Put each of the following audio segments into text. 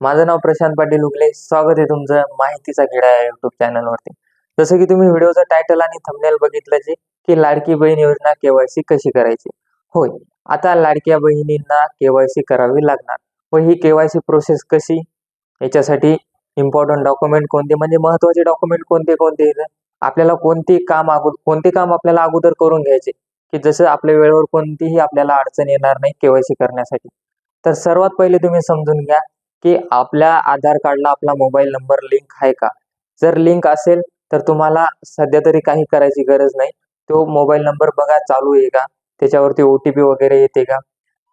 माझं नाव प्रशांत पाटील उगले. स्वागत आहे तुमचं माहितीचा किडा या युट्यूब चॅनलवरती जसं की तुम्ही व्हिडिओचं टायटल आणि थंबनेल बघितलं जे की लाडकी बहीण योजना केवायसी कशी करायची? होय आता लाडक्या बहिणींना केवायसी करावी लागणार. व ही केवायसी प्रोसेस कशी? याच्यासाठी इम्पॉर्टंट डॉक्युमेंट कोणते? म्हणजे महत्त्वाचे डॉक्युमेंट कोणते कोणते आपल्याला कोणते काम अगोदर कोणते काम आपल्याला अगोदर करून घ्यायचे? की जसं आपल्या वेळेवर कोणतीही आपल्याला अडचण येणार नाही केवायसी करण्यासाठी. तर सर्वात पहिले तुम्ही समजून घ्या की आपल्या आधार कार्डला आपला मोबाईल नंबर लिंक आहे का? जर लिंक असेल तर तुम्हाला सध्या तरी काही करायची गरज नाही. तो मोबाईल नंबर बघा चालू आहे का? त्याच्यावरती ओ टी पी वगैरे येते का?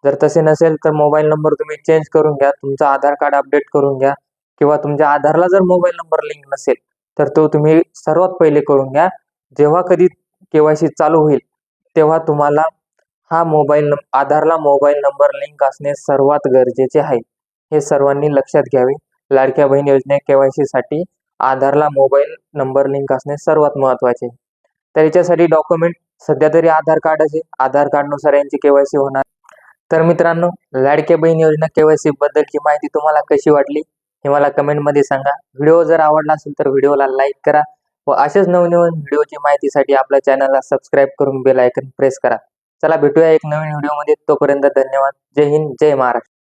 जर तसे नसेल तर मोबाईल नंबर तुम्ही चेंज करून घ्या. तुमचं आधार कार्ड अपडेट करून घ्या. किंवा तुमच्या आधारला जर मोबाईल नंबर लिंक नसेल तर तो तुम्ही सर्वात पहिले करून घ्या. जेव्हा कधी केवायसी चालू होईल तेव्हा तुम्हाला हा मोबाईल आधारला मोबाईल नंबर लिंक असणे सर्वात गरजेचे आहे. हे सर्वांनी लक्षात घ्यावे. लाडक्या बहीण योजने केवायसी साठी आधारला मोबाईल नंबर लिंक असणे सर्वात महत्त्वाचे. तर याच्यासाठी डॉक्युमेंट सध्या तरी आधार कार्ड असेल आधार कार्डनुसार यांची केवायसी होणार. तर मित्रांनो लाडक्या बहीण योजना केवायसी बद्दलची माहिती तुम्हाला कशी वाटली हे मला कमेंटमध्ये सांगा. व्हिडिओ जर आवडला असेल तर व्हिडिओला लाईक करा व अशाच नवनवीन व्हिडिओची माहितीसाठी आपल्या चॅनलला सबस्क्राईब करून बेल आयकन प्रेस करा. चला भेटूया एक नवीन व्हिडिओमध्ये. तोपर्यंत धन्यवाद. जय हिंद जय महाराष्ट्र.